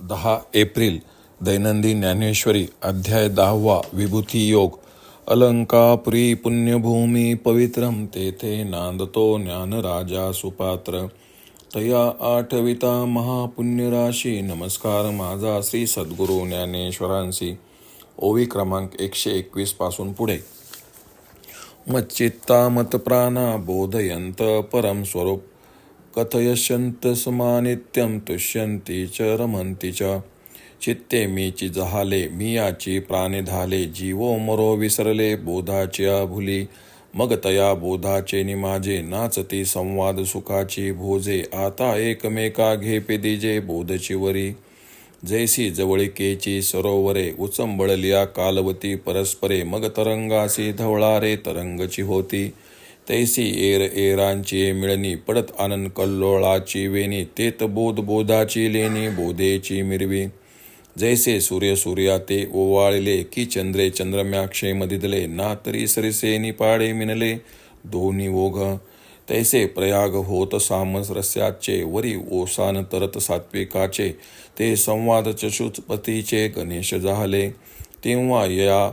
दहा एप्रिल दैनंदिन ज्ञानेश्वरी अध्याय दहावा विभूती योग. अलंकापुरी पुण्यभूमी पवित्रम तेथे नांदतो ज्ञानराजा सुपात्र. तया आठविता महापुण्यराशी नमस्कार माझा श्री सद्गुरू ज्ञानेश्वरांशी. ओवी क्रमांक एकशे एकवीसपासून पुढे. मच्चित्ता मतप्राणा बोधयंत परम स्वरूप. कथयश्यंत समानित्यम तुष्यंती च रमंती च। चित्ते मीची जहाले मियाची प्राणिधाले जीवो मरो विसरले बोधाच्या भुली। मग तया बोधाचे निमाजे नाचती संवाद सुखाची भोजे। आता एकमेका घेपे दिजे बोधची वरी। जैसी जवळिकेची सरोवरे उचंबळलिया कालवती परस्परे मग तरंगासी धवळारे तरंगची होती। तैसी एर एरांची मिळणी पडत आनंद कल्लोळाची वेणी तेत बोध बोधाची लेणी बोधेची मिरवी. जैसे सूर्य सूर्या ते ओवाळले की चंद्रे चंद्रम्याक्षे मदिदले ना तरी सरिसे निपाडे मिनले दोन्ही ओघ. तैसे प्रयाग होत सामस रस्याचे वरी ओसान तरत सात्विकाचे ते संवाद चशुपतीचे गणेश झाले. तेव्हा या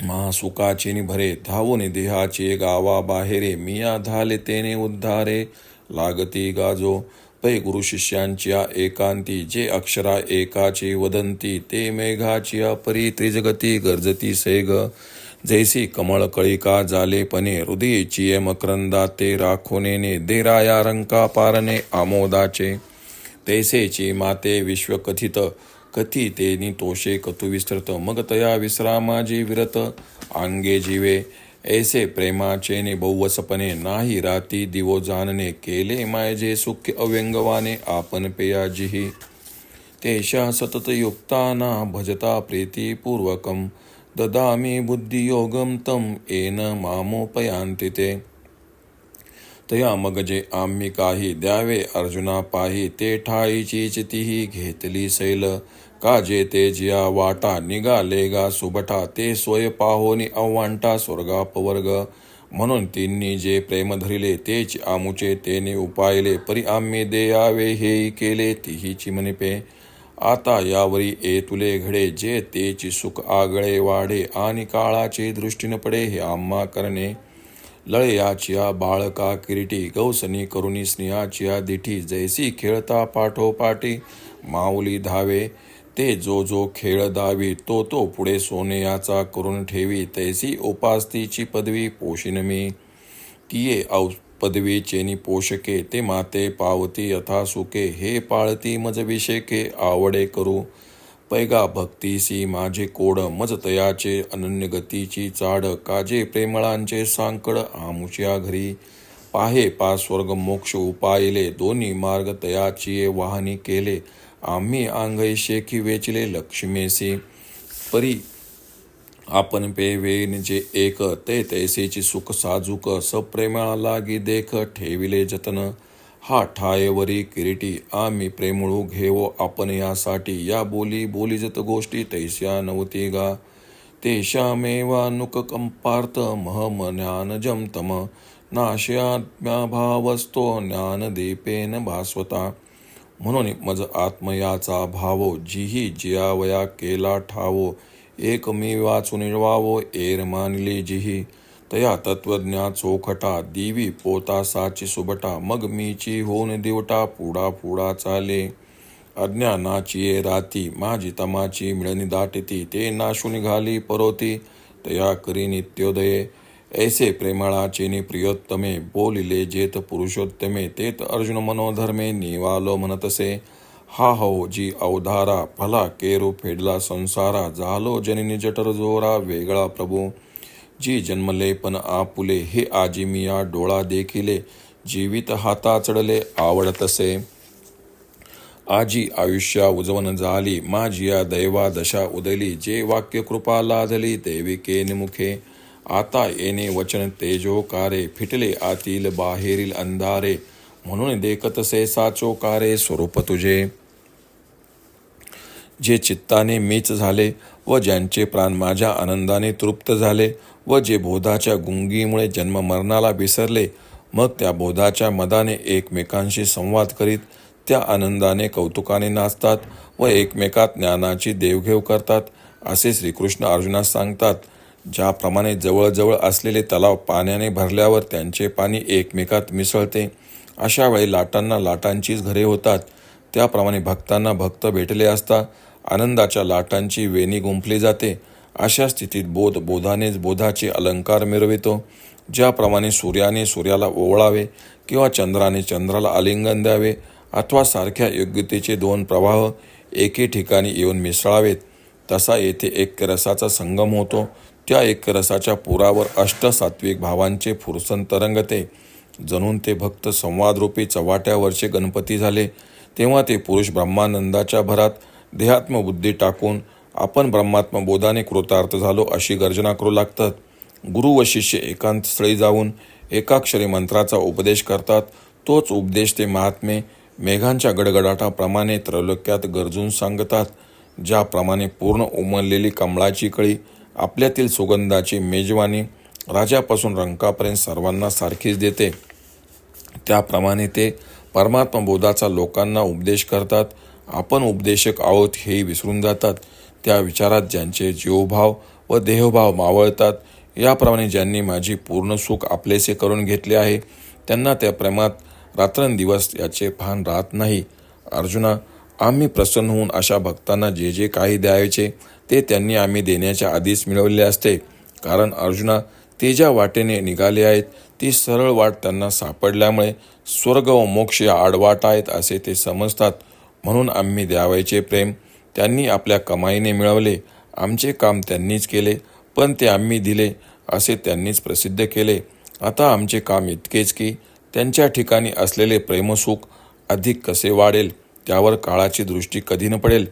महासुखाची निभरे धावून देहाचे गावा बाहेरे मिया धाले तेने उद्धारे. लागती गाजो पै गुरु शिष्यांच्या एकांती जे अक्षरा एकाची वदंती ते मेघाची अपरी त्रिजगती गर्जती सेग. जैसी कमळ कळिका झाले पणे हृदयची मकरंदा ते राखोनेने देराया रंका पारणे आमोदाचे. तैसेची माते विश्वकथित कथी तेनी तोषे कतु विस्तृत. मग तया विश्रामाजी विरत आंगे जीवे. ऐसे प्रेमाचे ने बहुवसपणे नाही राती दिवो जानने केले मायजे सुख अव्यंगवाने आपण पेयाजीही. तेषा सतत युक्ताना भजता प्रीतीपूर्वकं ददामि बुद्धियोगं तं येन मामोपयांति ते. तया मग जे आम्ही काही द्यावे अर्जुना पाही ते ठाईची चितीही घेतली सैल. का जे ते जिया वाटा निघाले गा सुबटा ते सोय पाहोनी अव्वांटा स्वर्गापवर्ग म्हणून तिन्ही जे प्रेम धरिले तेच आमुचे तेने उपायले परी आम्ही देयावे हेही केले तिही चिमनिपे आता यावरी ए तुले घडे जे तेची सुख आगळे वाढे आणि काळाचे दृष्टीने पडे हे आम्हा करणे. लळयाचिया बाळका किरीटी गौसनी करुणी स्नेहाचिया दिठी जैसी खेळता पाठोपाठी. माऊली धावे ते जो जो खेळ दावी तो तो पुढे सोनेयाचा करून ठेवी. तैसी उपास्तीची पदवी पोषिन मी. तिये औ पदवी चेनी पोषके ते माते पावती यथा सुके हे पाळती मज विषेके आवडे करू. पैगा भक्तीसी माझे कोड मज तयाचे अनन्य गतीची चाड काजे प्रेमळांचे सांकड आमुच्या घरी. पाहे पा स्वर्ग मोक्ष उपायले दोन्ही मार्ग तयाची वाहनी केले. आम्ही आंगई शेखी वेचले लक्ष्मीसी परी आपण पे वेन जे एक ते तैसेची सुख साजूक सप्रेमा लागी देख ठेविले जतन. हा ठायवरी किरीटी आम्ही प्रेमळू घेवो आपण यासाठी. या बोली बोलीजत गोष्टी तैस्या नवती गा. तेषामेवा नुक कंपार्थ महम ज्ञानजम तम नाशयात्म्याभावस्तो ज्ञानदीपेन भास्वता. म्हणून मज आत्मयाचा भावो जीही जियावया केला ठावो. एक वाचून वावो एर मानली जिही. तया तत्वज्ञा चोखटा दिवी पोता साची सुबटा मग मीची होऊन दिवटा पुडा पुडा चाले. अज्ञानाची राती माझी तमाची मिळणी दाटती ते नाशू निघाली परोती तया करी नित्योदये. ऐसे प्रेमळाचे प्रियोत्तमे बोलिले जेत पुरुषोत्तमे तेत अर्जुन मनोधर्मे निवालो म्हणतसे. हा हो जी अवधारा भला केरू फेडला संसारा झालो जननी जटर जोरा वेगळा प्रभू. जी जन्मले पण आपुले हे आजी मिया डोळा देखिले जीवित हाता चढले आवडतसे आजी आयुष्या उजवन झाली माझिया दैवा दशा उदली जे वाक्य कृपा लाधली देविके निमुखे आता येणे वचन तेजोकारे फिटले आतील बाहेरील अंधारे म्हणून देखतसे साचोकारे स्वरूप तुझे. जे चित्ताने मीच झाले व ज्यांचे प्राण माझ्या आनंदाने तृप्त झाले व जे बोधाच्या गुंगीमुळे जन्म मरणाला विसरले मग त्या बोधाच्या मदाने एकमेकांशी संवाद करीत त्या आनंदाने कौतुकाने नाचतात व एकमेकात ज्ञानाची देवघेव करतात असे श्रीकृष्ण अर्जुनास सांगतात. ज्याप्रमाणे जवळजवळ असलेले तलाव पाण्याने भरल्यावर त्यांचे पाणी एकमेकात मिसळते अशा वेळी लाटांना लाटांचीच घरे होतात. त्याप्रमाणे भक्तांना भक्त भेटले असता आनंदाच्या लाटांची वेणी गुंफली जाते अशा स्थितीत बोध बोधानेच बोधाचे अलंकार मिरवितो ज्याप्रमाणे सूर्याने सूर्याला ओवळावे किंवा चंद्राने चंद्राला आलिंगन द्यावे अथवा सारख्या योग्यतेचे दोन प्रवाह एके ठिकाणी येऊन मिसळावेत तसा येथे एक रसाचा संगम होतो. त्या एक रसाच्या पुरावर अष्टसात्विक भावांचे फुरसन तरंगते जणून ते भक्त संवादरूपी चव्हाट्यावरचे गणपती झाले तेव्हा ते पुरुष ब्रह्मानंदाच्या भरात देहात्मबुद्धी टाकून आपण ब्रह्मात्मबोधाने कृतार्थ झालो अशी गर्जना करू लागतात. गुरु व शिष्य एकांत स्थळी जाऊन एकाक्षरी मंत्राचा उपदेश करतात. तोच उपदेश ते महात्मे मेघांच्या गडगडाटाप्रमाणे त्रैलोक्यात गरजून सांगतात ज्याप्रमाणे पूर्ण उमललेली कमळाची कळी आपल्यातील सुगंधाची मेजवानी राजापासून रंकापर्यंत सर्वांना सारखीच देते. त्याप्रमाणे ते परमात्मबोधाचा लोकांना उपदेश करतात. आपण उपदेशक आहोत हेही विसरून जातात. त्या विचारात ज्यांचे जीवभाव व देहभाव मावळतात याप्रमाणे ज्यांनी माझी पूर्ण सुख आपलेसे करून घेतले आहे त्यांना त्या प्रेमात रात्रंदिवस याचे भान राहत नाही. अर्जुना आम्ही प्रसन्न होऊन अशा भक्तांना जे जे काही द्यायचे ते त्यांनी आम्ही देण्याच्या आधीच मिळवले असते. कारण अर्जुना ते ज्या वाटेने निघाले आहेत ती सरळ वाट त्यांना सापडल्यामुळे स्वर्ग व मोक्ष या आडवाट आहेत असे ते समजतात. म्हणून आम्ही द्यावायचे प्रेम त्यांनी आपल्या कमाईने मिळवले. आमचे काम त्यांनीच केले पण ते आम्ही दिले असे त्यांनीच प्रसिद्ध केले. आता आमचे काम इतकेच की त्यांच्या ठिकाणी असलेले प्रेमसुख अधिक कसे वाढेल त्यावर काळाची दृष्टी कधी न पडेल.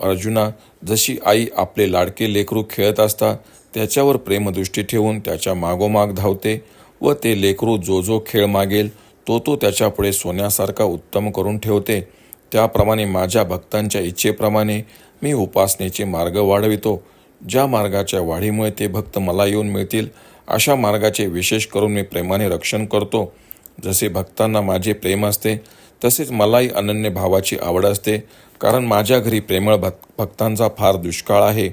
अर्जुना जशी आई आपले लाडके लेकरू खेळत असता त्याच्यावर प्रेमदृष्टी ठेवून त्याच्या मागोमाग धावते व ते लेकरू जो जो खेळ मागेल तो तो त्याच्यापुढे सोन्यासारखा उत्तम करून ठेवते. त्याप्रमाणे माझ्या भक्तांच्या इच्छेप्रमाणे मी उपासनेचे मार्ग वाढवितो. ज्या मार्गाच्या वाढीमुळे ते भक्त मला येऊन मिळतील अशा मार्गाचे विशेष करून मी प्रेमाने रक्षण करतो. जसे भक्तांना माझे प्रेम असते तसेच मलाही अनन्य भावाची आवड असते कारण माझ्या घरी प्रेमळ भक् भक्तांचा फार दुष्काळ आहे.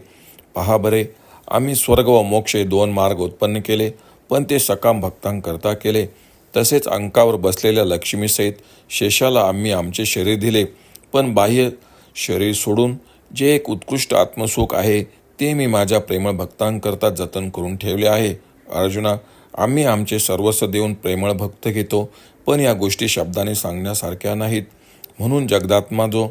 पहा बरे आम्ही स्वर्ग व मोक्ष हे दोन मार्ग उत्पन्न केले पण ते सकाम भक्तांकरता केले. तसेच अंकावर बसलेल्या लक्ष्मीसहित शेषाला आम्ही आमचे शरीर दिले. पण बाह्य शरीर सोडून जे एक उत्कृष्ट आत्मसुख आहे ते मी माझ्या प्रेमळ भक्तांकरता जतन करून ठेवले आहे. अर्जुना आम्ही आमचे सर्वस्व देऊन प्रेमळ भक्त घेतो पण या गोष्टी शब्दाने सांगण्यासारख्या नाहीत. म्हणून जगदात्मा जो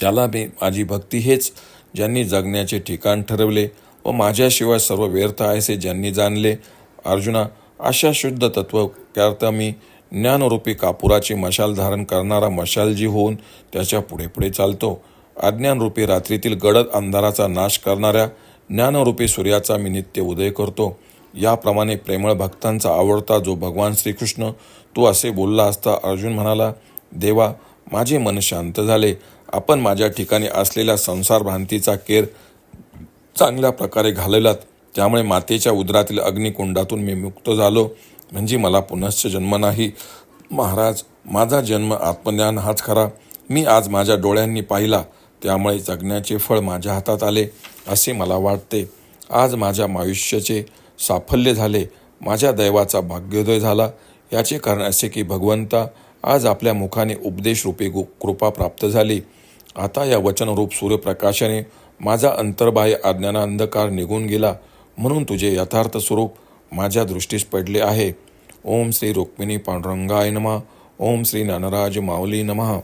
त्याला मी माझी भक्ती हेच ज्यांनी जगण्याचे ठिकाण ठरवले व माझ्याशिवाय सर्व व्यर्थ आहे असे ज्यांनी जाणले. अर्जुना अशा शुद्ध तत्वकर्ता मी ज्ञानरूपी कापुराची मशाल धारण करणारा मशालजी होऊन त्याच्या पुढे पुढे चालतो. अज्ञानरूपी रात्रीतील गडद अंधाराचा नाश करणाऱ्या ज्ञानरूपी सूर्याचा मी नित्य उदय करतो. याप्रमाणे प्रेमळ भक्तांचा आवडता जो भगवान श्रीकृष्ण तू असे बोलला असता अर्जुन म्हणाला देवा माझे मन शांत झाले. आपण माझ्या ठिकाणी असलेल्या संसार भ्रांतीचा केर चांगल्या प्रकारे घालवलात त्यामुळे मातेच्या उदरातील अग्निकुंडातून मी मुक्त झालो. म्हणजे मला पुनश्च जन्म नाही. महाराज माझा जन्म आत्मज्ञान हाच खरा. मी आज माझ्या डोळ्यांनी पाहिला त्यामुळे जगण्याचे फळ माझ्या हातात आले असे मला वाटते. आज माझ्या आयुष्याचे साफल्य झाले माझ्या दैवाचा भाग्योदय झाला. याचे कारण असे की भगवंता आज आपल्या मुखाने उपदेशरूपी गु कृपा प्राप्त झाली. आता या वचनरूप सूर्यप्रकाशाने माझा अंतर्बाह्य अज्ञाना अंधकार निघून गेला. म्हणून तुझे यथार्थ स्वरूप माझ्या दृष्टीस पडले आहे. ओम श्री रुक्मिणी पांडुरंगाय नमः. ओम श्री नानराज माऊली नमः.